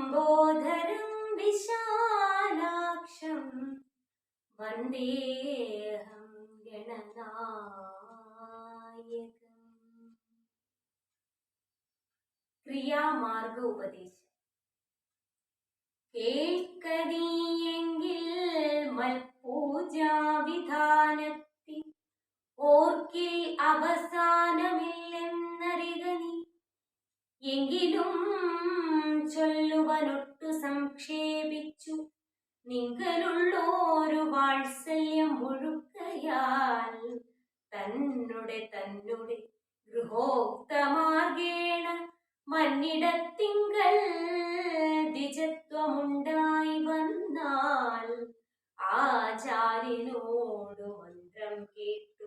ലംബോദരം വിശാലാക്ഷം വന്ദേഹം ഗണനായകം. ക്രിയാമാർഗ ഉപദേശം കേൾക്കനീയെങ്കിൽ മൽപൂജാവിധാനത്തിൽ ഓർക്കിൽ അവസാനമില്ലെന്നറിക നീ. എങ്കിലും ചൊല്ലുവനൊട്ടു സംക്ഷേപിച്ചു. നിങ്കലുള്ളോരു വാത്സല്യം മുഴുക്കയാൽ തന്നുടെ തന്നുടെ ഗൃഹോക്തമാർഗേണ മന്നിടത്തിങ്കൽ ദ്വിജത്വമുണ്ടായി വന്നാൽ ആചാര്യനോടു മന്ത്രം കേട്ടു.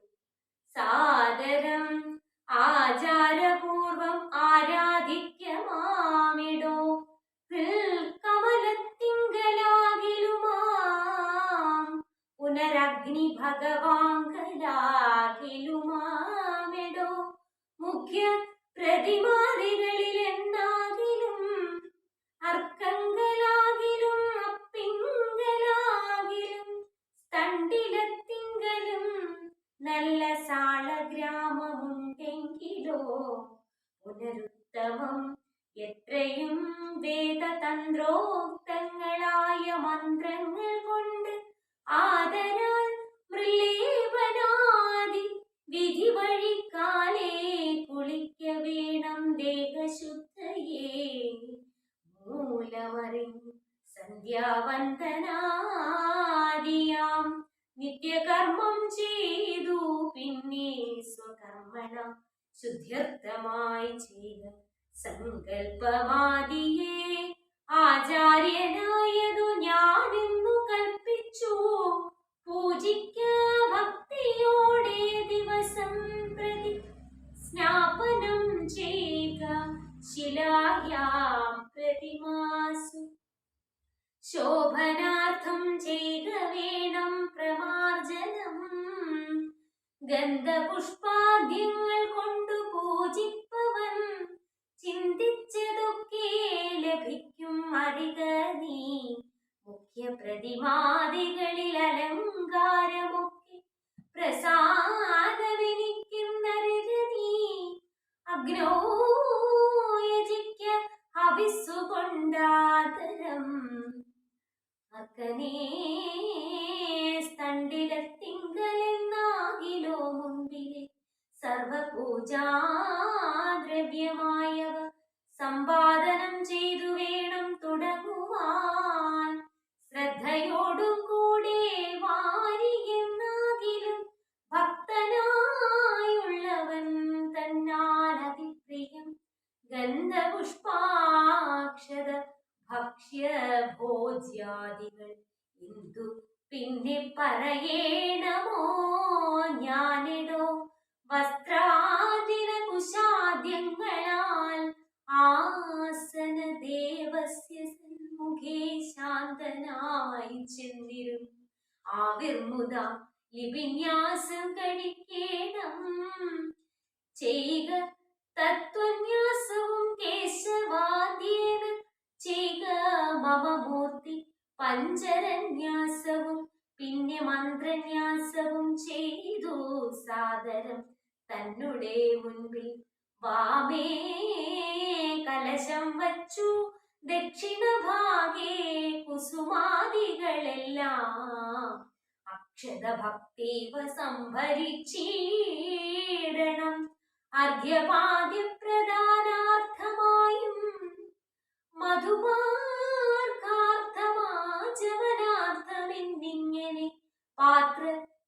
സാദരം ആചാരപൂർവം ആരാധിക്കമാമിടോ മൂലമറിഞ്ഞു സന്ധ്യാവന്തനാദിയാം നിത്യകർമ്മം ചെയ്തു. പിന്നെ സ്വകർമ്മണ ശുദ്ധ്യർത്ഥമായി ചെയ്ത. സങ്കൽപ്പമാദിയെ ആചാര്യനായതു ഞാനിന്നു കൽപ്പിച്ചു. പൂജിക്ക ഭക്തിയോടെ ദിവസം പ്രതി സ്നാപനം ചെയ്യുക ശിലായാം പ്രതിമാസു. ശോഭനാർത്ഥം ചെയ്ത വേണം പ്രമാർജനം. ഗന്ധപുഷ്പാദ്യങ്ങൾ കൊണ്ടു പൂജിപ്പവൻ. ചിന്തിച്ചതൊക്കെ ലഭിക്കും അറിക നീ മുഖ്യ പ്രതിമാദികളിൽ അലങ്കാരമൊക്കെ അക്കനേ സ്തണ്ടിലത്തിങ്കലെന്നാകിലോ മുൻപിലെ സർവപൂജാദ്രവ്യമായവ പറയേണമോ? ഞാനിടോ വസ്ത്രാദിന കുശാദ്യങ്ങളാൽ ആസന ദേവസ്യ സന്മുഖേ ശാന്തനായി ചെന്നിരും ആവിർമുദ ലിപിന്യാസം കഴിക്കേണം. ചെയ്യുക തത്വന്യാസവും കേശവാദ്യേന. ചെയ്യുക മമമൂർത്തി പഞ്ചരന്യാസവും പിന്നെ മന്ത്രന്യാസവും ചെയ്തു സാദരം. തന്നുടെ മുൻപിൽ വാമേ കലശം വച്ചു. ദക്ഷിണഭാഗേ കുസുമാദികളെല്ലാം അക്ഷത ഭക്തീവ സംഭരിച്ചീടണം അർഘ്യപാദ്യപ്രദാനാർത്ഥമായും മധുമാർക്കാർത്ഥമാചവനാർത്ഥമെന്നിങ്ങനെ പാത്ര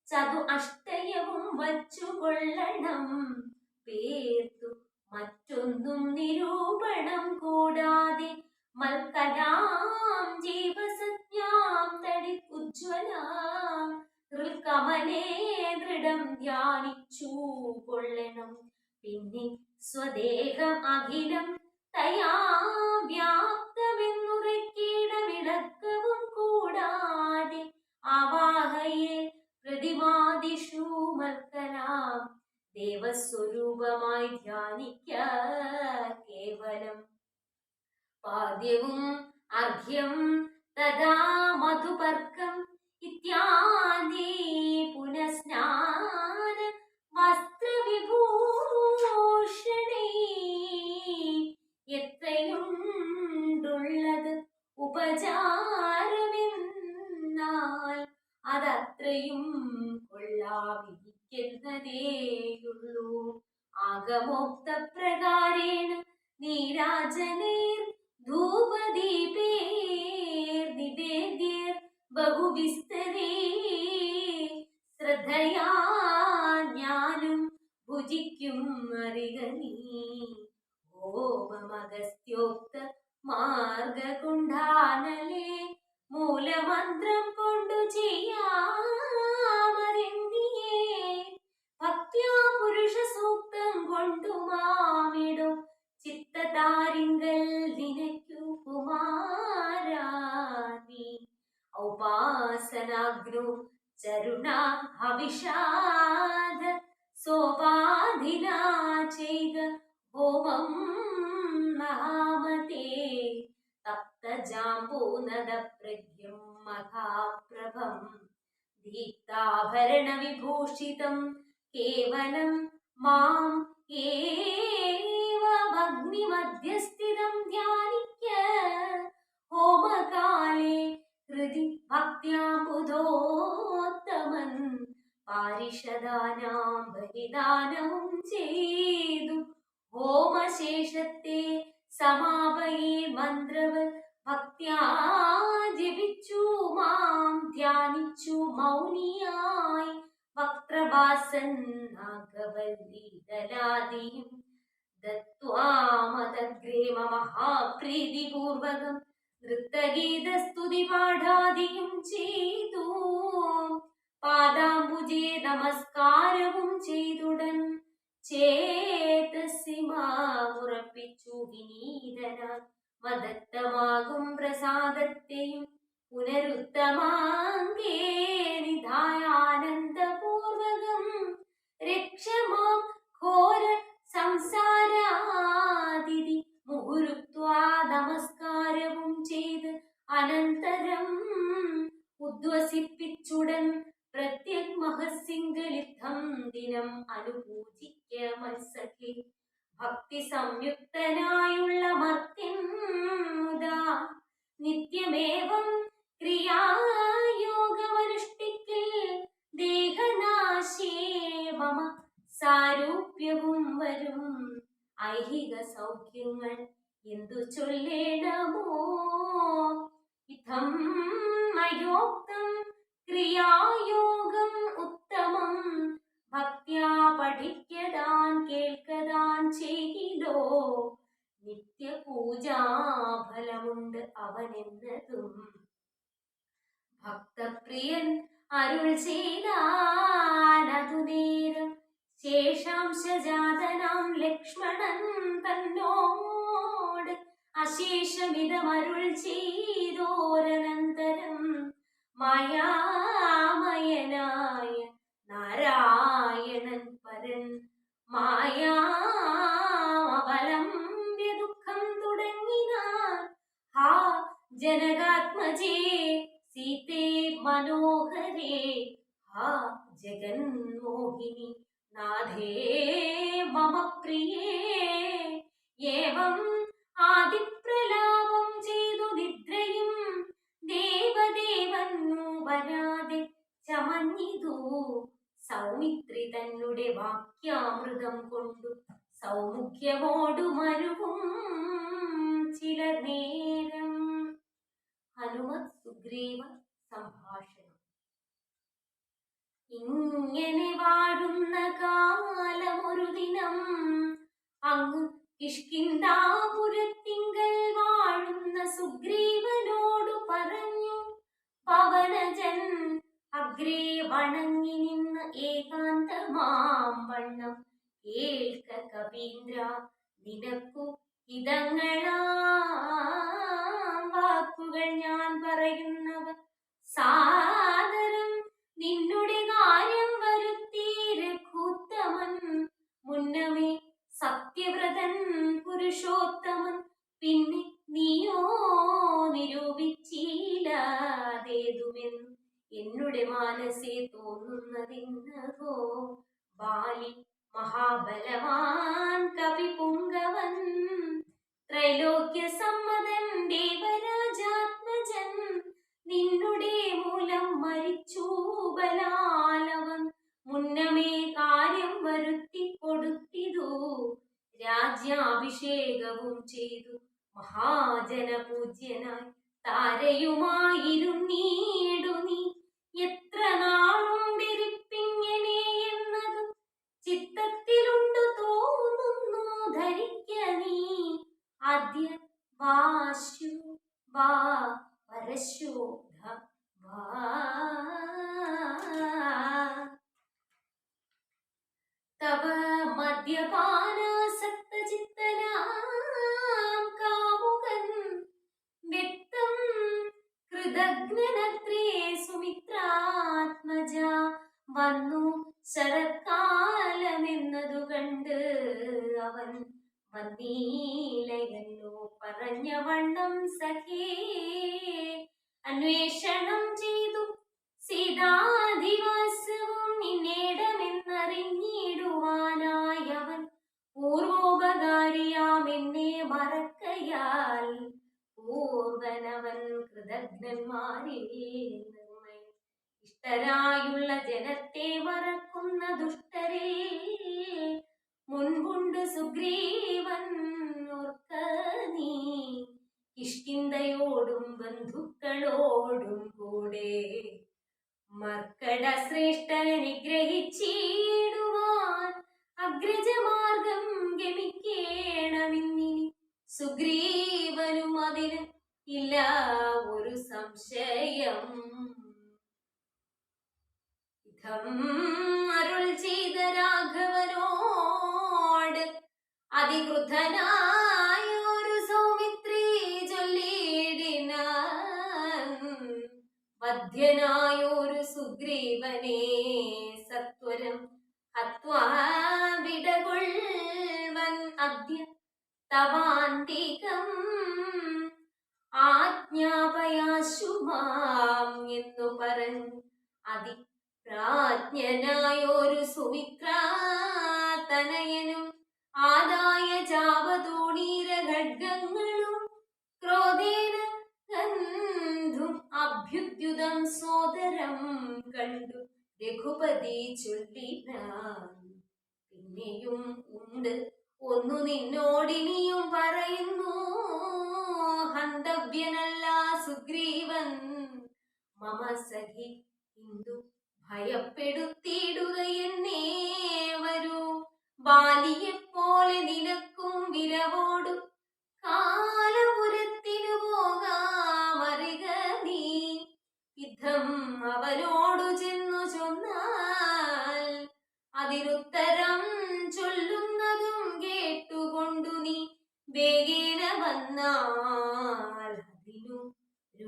ചതു അഷ്ടയവും വച്ചുകൊള്ളണം പേർത്തു മറ്റൊന്നും നിരൂപണം കൂടാതെ മൽക്കലാം ജീവസജ്ഞാം തടിക്കുജ്വലാം കമലേ ദൃഢം ധ്യാനിച്ചു കൊള്ളണം. പിന്നെ സ്വദേഹം അഖിലം തയാ വ്യാപ്തമെന്നുറക്കിടമിളക്കവും കൂടാതെ ആവാഹയെ പ്രതിമാദിഷു മൽക്കലാം ദേവസ്വരൂപമായി ധ്യാനിക്ക കേവലം. പാദ്യവും അർഘ്യം തഥാ മധുപർക്കം ഇത്യാദി പുനഃസ്നാന ഉപചാരമെന്നാൽ അതത്രയും കൊള്ളാമിരിക്കുന്നതേയുള്ളൂ ആഗമോക്ത ഔപാസനാഗ്നു ചരുണ ഹവിഷാദ സോപാധിനാ ചെയ്ത ഹോമം മഹാമതേ തപ്തജാംബൂനദ പ്രജ്ഞം മഹാപ്രഭം. ദീപ്താഭരണ വിഭൂഷിതം കേവലം മാം ഏവഗ്നിമധ്യസ്ഥിതം ധ്യാനിക്ക. ഹോമകാലേ ഹൃദി ഭക്ത്യാബുധോത്തമൻ പാരിഷദാനാം ബലിദാനവും ചെയ്തു. ഹോമശേഷത്തെ സമാപയേ മന്ത്രവൽ ഭക്ത്യാ ജപിച്ചു മാം ധ്യാനിച്ചു മൗനിയായി. വക്രവാസൻ നാഗവല്ലീതലാദിയും ദത്വാമതഗ്രേമ മഹാപ്രീതിപൂർവകം നൃത്തഗീതസ്തുതി പാഠാദിയും ചെയ്തു. പാദാംബുജെ നമസ്കാരവും ചെയ്തുടൻ. ചേതസിമാറപ്പിച്ചു വിനീതനാൻ മദത്തമാകും പ്രസാദത്തെയും പുനരുത്തമാങ്കേ നിധായാനന്ദപൂർവകം രക്ഷമാം ഘോര സംസാരാതിഥി നമസ്കാരവും ചെയ്ത് അനന്തരം ഉദ്വസിപ്പിച്ചുടൻ പ്രത്യക് മഹസിംഗലിദ്ധം ദിനം അനുപൂജിക്ക മത്സഖി. ഭക്തി സംയുക്തനായുള്ള മർത്യൻ മുതാ നിത്യമേവം ക്രിയായോഗമനുഷ്ഠിക്കൽ ദേഹനാശേ മമ സാരൂപ്യവും വരും. ഐഹിക സൗഖ്യങ്ങൾ എന്തു ചൊല്ലേണമോ? ഇതം മയോക്തം ക്രിയായോഗം ഉത്തമം. ഭക്യാ പഠിക്കതാൻ കേൾക്കതാൻ ചെയ്യിലോ? നിത്യപൂജാഫലമുണ്ട് അവനെന്നതും. ഭക്തപ്രിയൻ അരുൾ ചെയ്താനതു നേരം ശേഷാംശജാതനാം ലക്ഷ്മണൻ തന്നോട് അശേഷമിതമരുൾ ചെയ്തോരനന്തരം മായാമയനായ നാരായണൻ പരൻ മായാവലംബ്യ ദുഃഖം തുടങ്ങിനാ ഹാ ജനകാത്മജേ സീതേ മനോഹരേ സൗമുഖ്യമോടു മരുവും ചില നേരം ഹനുമത് സുഗ്രീവ സംഭാഷണം. ഇങ്ങനെ വാഴുന്ന കാലമൊരു ദിനം അങ്ങ് കിഷ്കിന്താപുരത്തിങ്കൽ വാഴുന്ന സുഗ്രീവനോടു പറഞ്ഞു പവനജൻ അഗ്രേ വണങ്ങി നിന്ന് ഏകാന്തമാം വണ്ണം ഏൽക്ക കവീന്ദ്ര നിനക്കു ഇതങ്ങളാ വാക്കുകൾ ഞാൻ പറയുന്നവ സാദരം നിന്നുടെ കാര്യം വരുത്തി രഘുത്തമൻ മുന്നമേ സത്യവ്രതൻ പുരുഷോത്തമൻ. പിന്നെ നീയോ നിരൂപിച്ചില്ലാതേതുമെന്ന് എന്നുടെ മാനസേ തോന്നുന്നതിന്നതോ ബാലി മഹാബലവാൻ കവി പുങ്കവൻ ത്രൈലോക്യ സമ്മതൻ ദേവരാജാത്മജൻ നിന്നുടെ മൂലം മരിച്ചു ബലാലവൻ. മുന്നമേ കാര്യം വരുത്തി കൊടുത്തിതു രാജ്യാഭിഷേകവും ചെയ്തു. മഹാജനപൂജ്യനായി താരയുമായിരുന്നീടു നീ എത്ര നാളുണ്ടിരിപ്പിങ്ങനെ അന്വേഷണം ചെയ്തു. സീതാദിവാസവും നിന്നേടമെന്നറിഞ്ഞിടുവാനായി പൂർവോപകാരിയാം എന്നെ മറക്കയാൽ. പൂർവനവൻ കൃതജ്ഞന്മാരിൽ നിർമ്മയം ഇഷ്ടരായുള്ള ജനത്തെ മറക്കുന്ന ദുഷ്ടരെ മുൻപുണ്ട് സുഗ്രീവൻ ഓർക്ക നീ കിഷ്കിന്തയോടും ബന്ധുക്കളോടും കൂടെ മർക്കട ശ്രേഷ്ഠനെ ഗ്രഹിച്ചിടുവാൻ അഗ്രജമാർഗം ഗമിക്കേണമിന്നിനി സുഗ്രീവനും അതിന് ഇല്ല ഒരു സംശയം. ഇതം അരുൾ ചെയ്ത രാഘവനോട് അതിക്രുദ്ധനായ अध्ययना മമ സഖി ഹിന്ദു ഭയപ്പെടുത്തിയിടുക എന്നേ വരൂ. ബാലിയെപ്പോലെ നിനക്കും വിരവോടു കാലപുരത്തിനു പോകാമറിക നീ. യുദ്ധം അവനോടു ചെന്നു ചൊന്നാൽ അതിനുത്തരം ചൊല്ലുന്നതും കേട്ടുകൊണ്ടു നീ. വേഗേന വന്നാൽ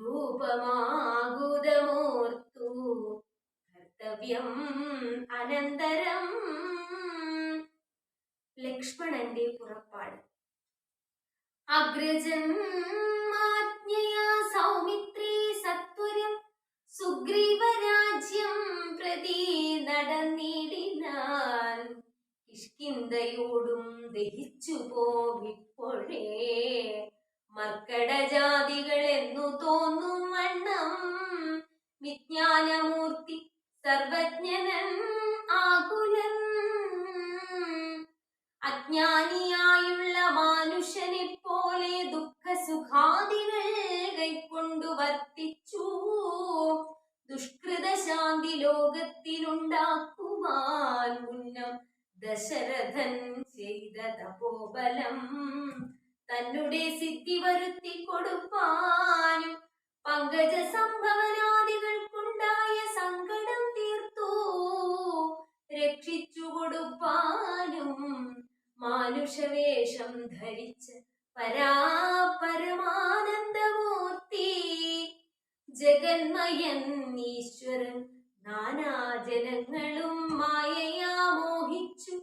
രൂപമാകുതമോർത്തു കർത്തവ്യം അനന്തരം. ലക്ഷ്മണന്റെ പുറപ്പാട്. അഗ്രജൻ ആജ്ഞയാ സൗമിത്രി സത്വരം. സുഗ്രീവരാജ്യം പ്രതി നടന്നിടിനാൻ കിഷ്കിന്തയോടും ദഹിച്ചു പോവിപ്പോഴേ മർക്കടജാതികൾ എന്നു തോന്നും വണ്ണം വിജ്ഞാനമൂർത്തി സർവജ്ഞനൻ ആകുലൻ. അജ്ഞാനിയായുള്ള മാനുഷനെ പോലെ ദുഃഖസുഖാദികൾ കൈക്കൊണ്ടു വർത്തിച്ചു. ദുഷ്കൃത ശാന്തി ലോകത്തിലുണ്ടാക്കുവാൻ മുന്നം ദശരഥൻ ചെയ്ത തപോബലം തന്നുടെ സിദ്ധി വരുത്തി കൊടുപ്പാനും പങ്കജ സംഭവനാദികൾക്കുണ്ടായ സങ്കടം തീർത്തു. രക്ഷിച്ചു കൊടുപ്പാനും മാനുഷവേഷം ധരിച്ച് പരാപരമാനന്ദമൂർത്തി. ജഗന്മയൻ ഈശ്വരൻ നാനാജനങ്ങളും മായയാ മോഹിച്ചു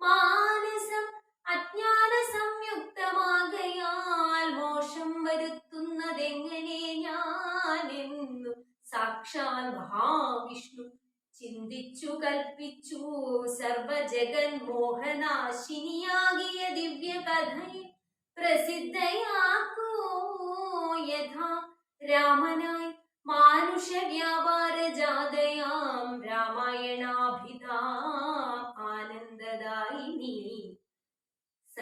മാനസം അജ്ഞാന സംയുക്തമാകയാൽ മോഷം വരുത്തുന്നതെങ്ങനെ ഞാനെന്നു സാക്ഷാൽ മഹാവിഷ്ണു ചിന്തിച്ചു കൽപ്പിച്ചു സർവജഗൻ മോഹനാശിനിയാകിയ ദിവ്യ കഥയെ പ്രസിദ്ധയാക്കൂ യഥാ രാമനായി മാനുഷ വ്യാപാര ജാതയാം രാമായണാഭിധാ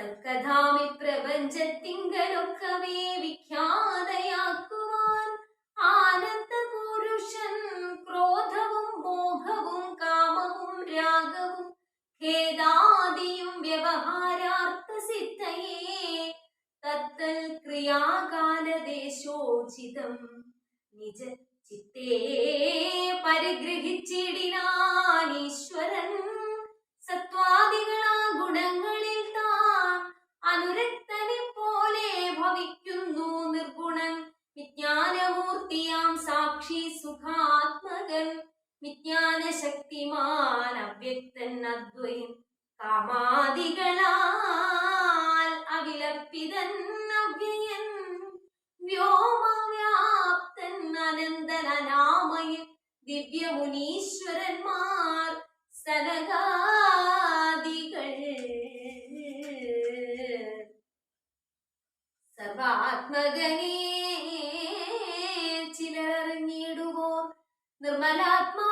സൽക്കഥാമി പ്രപഞ്ചത്തിങ്കലൊക്കവേ വിഖ്യാതയാക്കുവാൻ ആനന്ദ പുരുഷൻ ക്രോധവും മോഹവും കാമവും രാഗവും ഖേദാദിയും വ്യവഹാരാർത്ഥ സിദ്ധയേ തത്തൽ ക്രിയാകാലദേശോചിതം നിജ ചിത്തേ പരിഗ്രഹിച്ചിടിനാൻ ഈശ്വരൻ സത്വാദികളാ ഗുണങ്ങളിൽ താൻ അനുരക്തനെ പോലെ ഭവിക്കുന്നു നിർഗുണൻ. വിജ്ഞാനമൂർത്തിയാം സാക്ഷി സുഖാത്മകൻ. വിജ്ഞാന ശക്തിമാൻ അവ്യക്തൻ അദ്വയം കാമാദികളാൽ അവിലപ്പിതൻ അവ്യയൻ വ്യോമവ്യാപ്തൻ അനന്തൻ അനാമയൻ ദിവ്യമുനീശ്വരന്മാർ. സനകാദികൾ. സർവാത്മകനെ ചിലറിഞ്ഞിടുവോർ നിർമ്മലാത്മാക്കളായുള്ള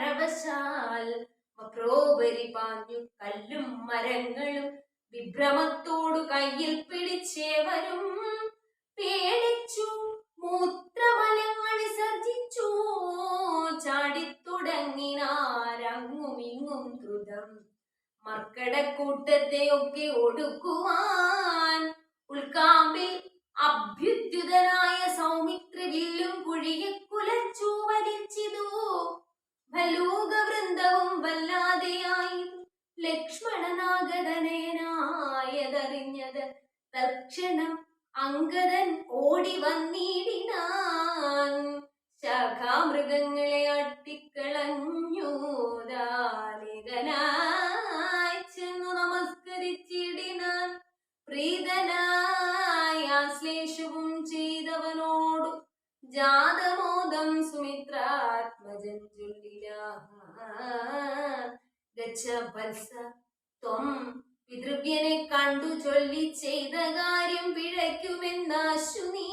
പരവശാൽ പാഞ്ഞു കല്ലും മരങ്ങളും വിഭ്രമത്തോടു കയ്യിൽ പിടിച്ചേവരും. പേടിച്ചു മൂത്രമലങ്ങൾ സർജിച്ചു ചാടിത്തുടങ്ങിനാരങ്ങുമിങ്ങും ദ്രുതം. മർക്കടക്കൂട്ടത്തെയൊക്കെ ഒടുക്കുവാൻ ഉൾക്കാമ്പിൽ അഭ്യുദ്യുതനായ സൗമിത്രി വില്ലും കുഴിയെ കുലച്ചു വലിച്ചിതു ഭലൂക വൃന്ദവും വല്ലാതെയായി ലക്ഷ്മണനാഗതനേനായതറിഞ്ഞത്. തക്ഷണം അങ്കദൻ ഓടി വന്നിടിനാൻ. ശാഖാമൃഗങ്ങളെ അട്ടിക്കളഞ്ഞു. ദാലികനായി ചെന്നു നമസ്കരിച്ചിടിനാൻ. പ്രീതനായ ചെയ്തവനോടു ജാതമോദം സുമിത്രാത്മജം ചൊല്ലില ഗച്ഛ വത്സ ത്വം പിതൃവ്യനെ കണ്ടു ചൊല്ലി ചെയ്ത കാര്യം പിഴയ്ക്കുമെന്നാശു നീ.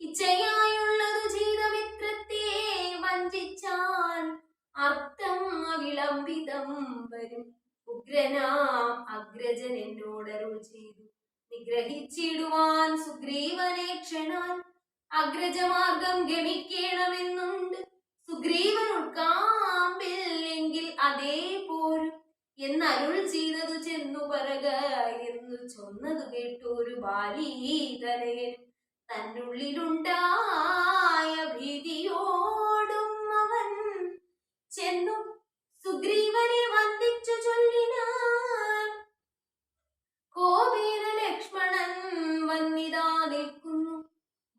ഇച്ഛയായുള്ളതു ചെയ്ത മിത്രത്തെ വഞ്ചിച്ചാൽ അർത്ഥം അവിളംബിതം വരും. ഉഗ്രനാം അഗ്രജൻ എന്നോടരുൾ ചെയ്തു. നിഗ്രഹിച്ചിടുവാൻ സുഗ്രീവനെ ക്ഷണാൻ അഗ്രജമാർഗം ഗണിക്കണമെന്നുണ്ട്. സുഗ്രീവൻ ഉൾക്കാമ്പിൽ എങ്കിൽ അതേ പോരും. എന്നരുൾ ചെയ്തതു ചെന്നു പറക എന്നു ചൊന്നതു കേട്ടൊരു ഒരു ബാലീതലയൻ തന്നുള്ളിലുണ്ടായ ഭീതിയോടും അവൻ ചെന്നു. സുഗ്രീവനെ വന്ദിച്ചു ചൊല്ലിനാൻ. കോപേന ലക്ഷ്മണൻ വന്നിതാ നിൽക്കുന്നു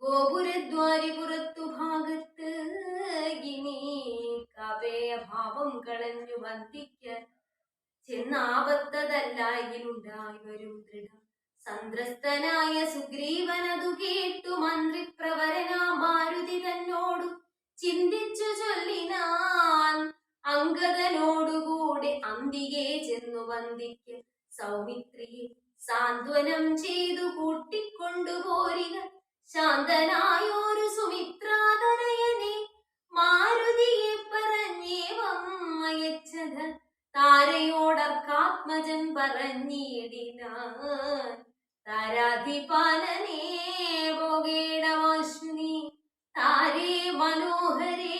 ഗോപുരദ്വാരി പുറത്തു ഭാഗത്ത് ഇനി കപേയഭാവം കളഞ്ഞു വന്ദിക്ക ചെന്നാപത്തതല്ലായിലുണ്ടായി വരും ദൃഢം. സന്ത്രസ്തനായ സുഗ്രീവനതു കേട്ടു. മന്ത്രിപ്രവരനാ മാരുതി തന്നോടു ചിന്തിച്ചു ചൊല്ലിനാൻ അങ്കദനോടുകൂടി അന്തികെ ചെന്നു വന്ദിക്ക സൗമിത്രിയെ സാന്ത്വനം ചെയ്തു കൂട്ടിക്കൊണ്ടുപോരിക ശാന്തനായോരു സുമിത്രാതനയനെ മാരുതിയെ പറഞ്ഞേവം അയച്ചത് താരയോടർക്കാത്മജൻ പറഞ്ഞിടിനാൻ. താരാധിപാലനേ ഭോഗേടവാശ്വിനി താരേ മനോഹരേ.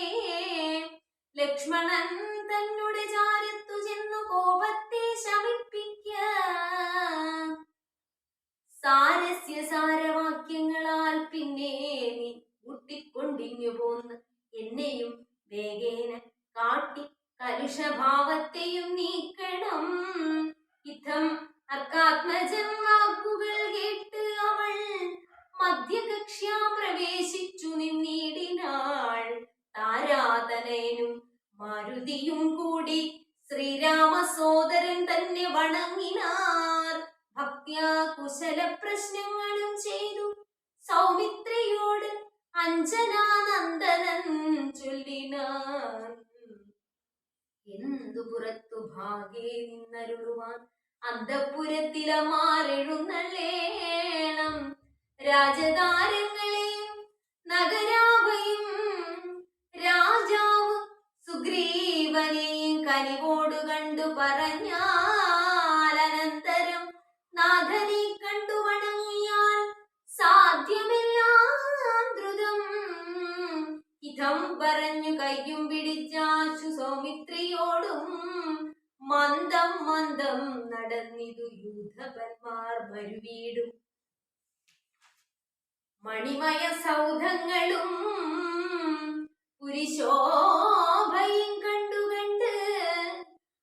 ലക്ഷ്മണൻ തന്നുടെ ചാരത്തു ചെന്നു കോപത്തെ ശമിപ്പിക്ക സാരസ്യ സാരവ കൂട്ടിക്കൊണ്ടിഞ്ഞു പോന്ന് എന്നെയും വേഗേന കാട്ടി കലുഷഭാവത്തെയും നീക്കണം. ഇതം അർക്കാത്മജം വാക്കുകൾ കേട്ട് അവൾ മധ്യകക്ഷ്യാം പ്രവേശിച്ചു നിന്നിടിനാൾ. താരാതനയനും മാരുതിയും കൂടി ശ്രീരാമ സോദരൻ തന്നെ വണങ്ങിനാർ. ഭക്ത്യാ കുശല പ്രശ്നങ്ങളും ചെയ്തു. സൗമിത്രയോട് അഞ്ജനാനന്ദനൻ ചൊല്ലിനാൻ. എന്തു പുറത്തു ഭാഗേ നിന്നരുളുവാൻ. അന്തപുരത്തിലമാരെഴുന്നള്ളേണം രാജതാരങ്ങളെയും യൂഥപന്മാർ മരുവീടും മണിമയ സൗധങ്ങളും പുരിശോഭയും കണ്ടുകണ്ട്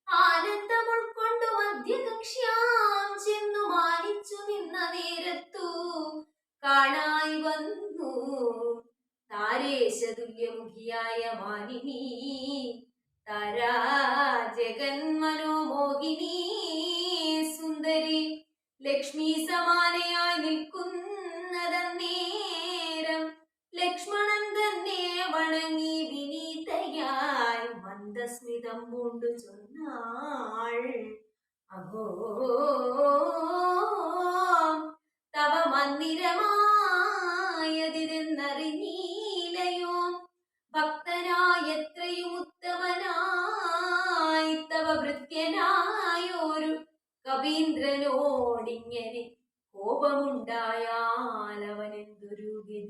ആനന്ദം ഉൾക്കൊണ്ടു മധ്യകക്ഷ്യാം ചെന്നു മാനിച്ചു നിന്ന നേരത്തു കാണായി വന്നു. താരേശതുല്യമുഖിയായ മാനിനി പൂണ്ടു ചൊന്നാൾ അഹോ തവ മന്ദിരമായതിരെന്നറിഞ്ഞീലയോ ഭക്തനായ എത്രയും ഉത്തമനായി തവ വൃത്യനായോരു കവീന്ദ്രനോടിങ്ങനെ കോപമുണ്ടായാലവനെന്തൊരു ഗതി?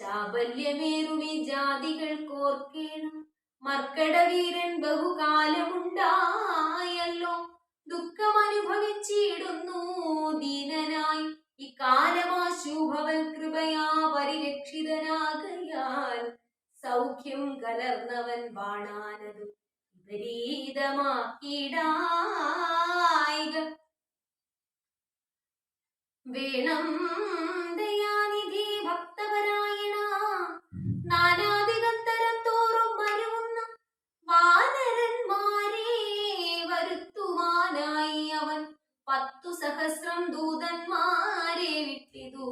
ചാബല്യമേറുമി ജാതികൾ കോർക്കേണം. മർക്കടവീരൻ ബഹുകാലമുണ്ടായല്ലോ. ദുഃഖമനുഭവിച്ചിടുന്നു ദീനനായി. ഇക്കാലമാശുഭവൻ കൃപയാ പരിരക്ഷിതനാകയാൽ സൗഖ്യം കലർന്നവൻ ബാണാനതു വിപരീതമാക്കിടായിക വേണം ദയാനിധി ഭക്തപരായണ. വരുന്ന വാനരന്മാരെ വരുത്തുവാനായി അവൻ പത്തു സഹസ്രം ദൂതന്മാരെ വിട്ടിതു.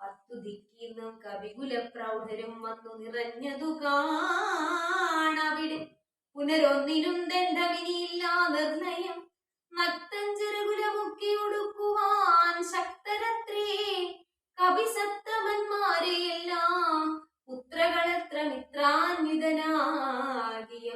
പത്തു ദിക്കിന്നും കവികുല പ്രൗഢരും വന്നു നിറഞ്ഞതു കാണവിടെ പുനരൊന്നിനും ദണ്ഡവിനിയില്ല നിർണയം. നക്തഞ്ചരകുലമുക്കി ഉടുക്കുവാൻ ശക്തരത്രേ. കവിസത്തമന്മാരെയെല്ലാം പുത്രകളത്ര മിത്രാന്വിതനാകിയ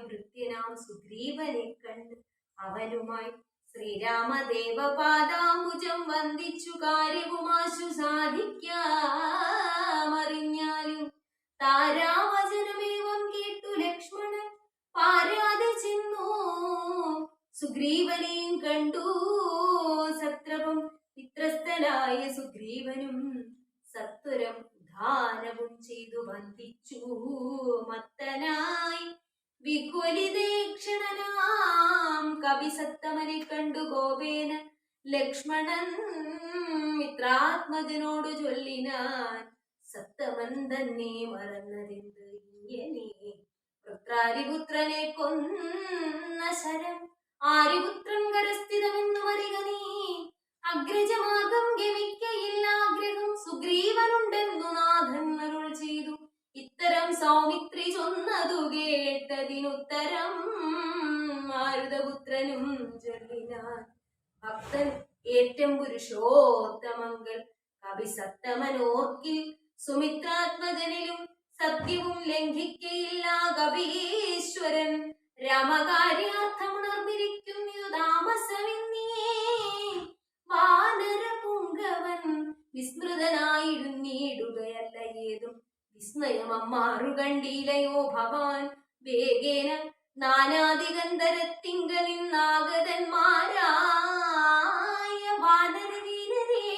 ഭൃത്യനാം സുഗ്രീവനെ കണ്ട് അവനുമായി ശ്രീരാമദേവപാദാംബുജം വന്ദിച്ചു കാര്യവുമാശു സാധിക്കാമറിഞ്ഞാലും താരാവചനമേവം കേട്ടു ലക്ഷ്മണൻ പാരാതെ ചെന്നു. സുഗ്രീവനെയും കണ്ടു. സത്രവും മിത്രസ്ഥനായ സുഗ്രീവനും സത്വരം ഉദാനവും ചെയ്തു വന്ദിച്ചു. മത്തനായി വികുലിതേക്ഷണനാം കവിസത്തമനെ കണ്ടു ഗോപേന. ലക്ഷ്മണൻ മിത്രാത്മജനോട് ചൊല്ലിനാൻ. സത്തമൻ തന്നെ മറന്നതെന്ത് ഇങ്ങനെ? പുത്രാരിപുത്രനെ കൊന്ന ശരം. ആരിപുത്രൻ കരസ്ഥിതമെന്നു വരിക നീ. അഗ്രജമാർഗം ഗമിക്കയില്ല ആഗ്രഹം സുഗ്രീവനുണ്ടെന്നു നാഥൻ ഇത്തരം സൗമിത്രി ചൊന്നതു കേട്ടതിനുത്തരം മാരുതപുത്രനും ചൊല്ലിനാൻ. ഭക്തൻ ഏറ്റം പുരുഷോത്തമങ്കൽ കവി സത്തമനോർക്കിൽ സുമിത്രാത്മജനിലും സത്യവും ലംഘിക്കയില്ല കവീശ്വരൻ. രാമകാര്യാർത്ഥമുണർന്നിരിക്കുന്നു താമസമെന്നിയേ വാനര പുങ്കവൻ വിസ്മൃതനായിരുന്നിടുകയല്ല ഏതും. വിസ്മയമമ്മാറു കണ്ടീലയോ ഭവാൻ? വേഗേന നാനാദിഗന്ധരത്തിങ്കലിന്നാഗതന്മാരായ വാനരവീരരെ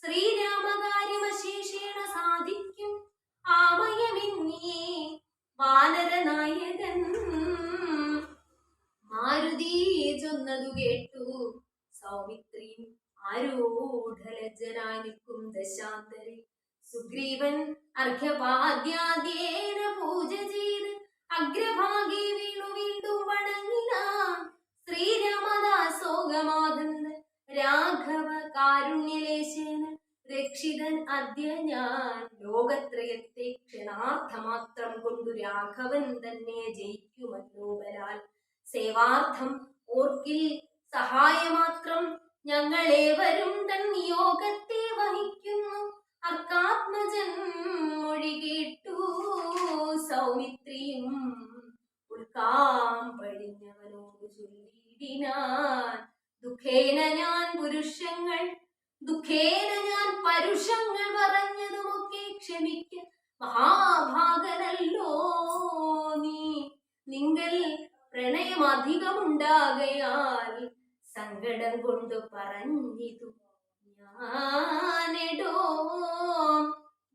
ശ്രീരാമകാര്യമശേഷേണ സാധിക്കും. ആമയമെന്നിയേ വാനരനായകൻ മാരുതി ചൊന്നതു കേട്ടു. സൗമിത്രിയും ആരൂഢലജ്ജനായി നിൽക്കും ദശാന്തരെ. സുഗ്രീവൻ അർഘ്യപാദ്യാദ്യേന പൂജ ചെയ്ത് അഗ്രഭാഗി വീണു വീണ്ടും വണങ്ങിനാൻ ശ്രീരാമദാസോകമാകുന്ന രാഘവ കാരുണ്യലേശേന രക്ഷിതൻ അദ്യ ഞാൻ. ലോകത്രയത്തെ ക്ഷണാർത്ഥമാത്രം കൊണ്ടു രാഘവൻ തന്നെ ജയിക്കുമല്ലോ ബലാൽ സേവാർത്ഥം ഓർക്കിൽ സഹായമാത്രം ഞങ്ങളേവരും തൻ നിയോഗത്തെ വഹിക്കുന്നു. അർക്കാത്മജൻ മൊഴികേട്ടു സൗമിത്രിയും ഉൾക്കാം പഴിഞ്ഞവനോട് ചൊല്ലിയിടിനാൻ. ദുഃഖേന ഞാൻ പുരുഷങ്ങൾ ദുഃഖേന ഞാൻ പരുഷങ്ങൾ പറഞ്ഞതുമൊക്കെ ക്ഷമിക്ക. മഹാഭാഗനല്ലോ നീ. നിങ്ങൾ പ്രണയം അധികമുണ്ടാകയാൽ സങ്കടം കൊണ്ട് പറഞ്ഞിതു ഞാനെടോ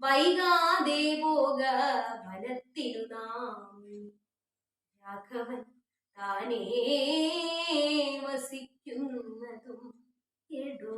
വൈകാതെ പോക ഫലത്തിനു നാം രാഘവൻ താനേ വസിക്കുന്നതും എടോ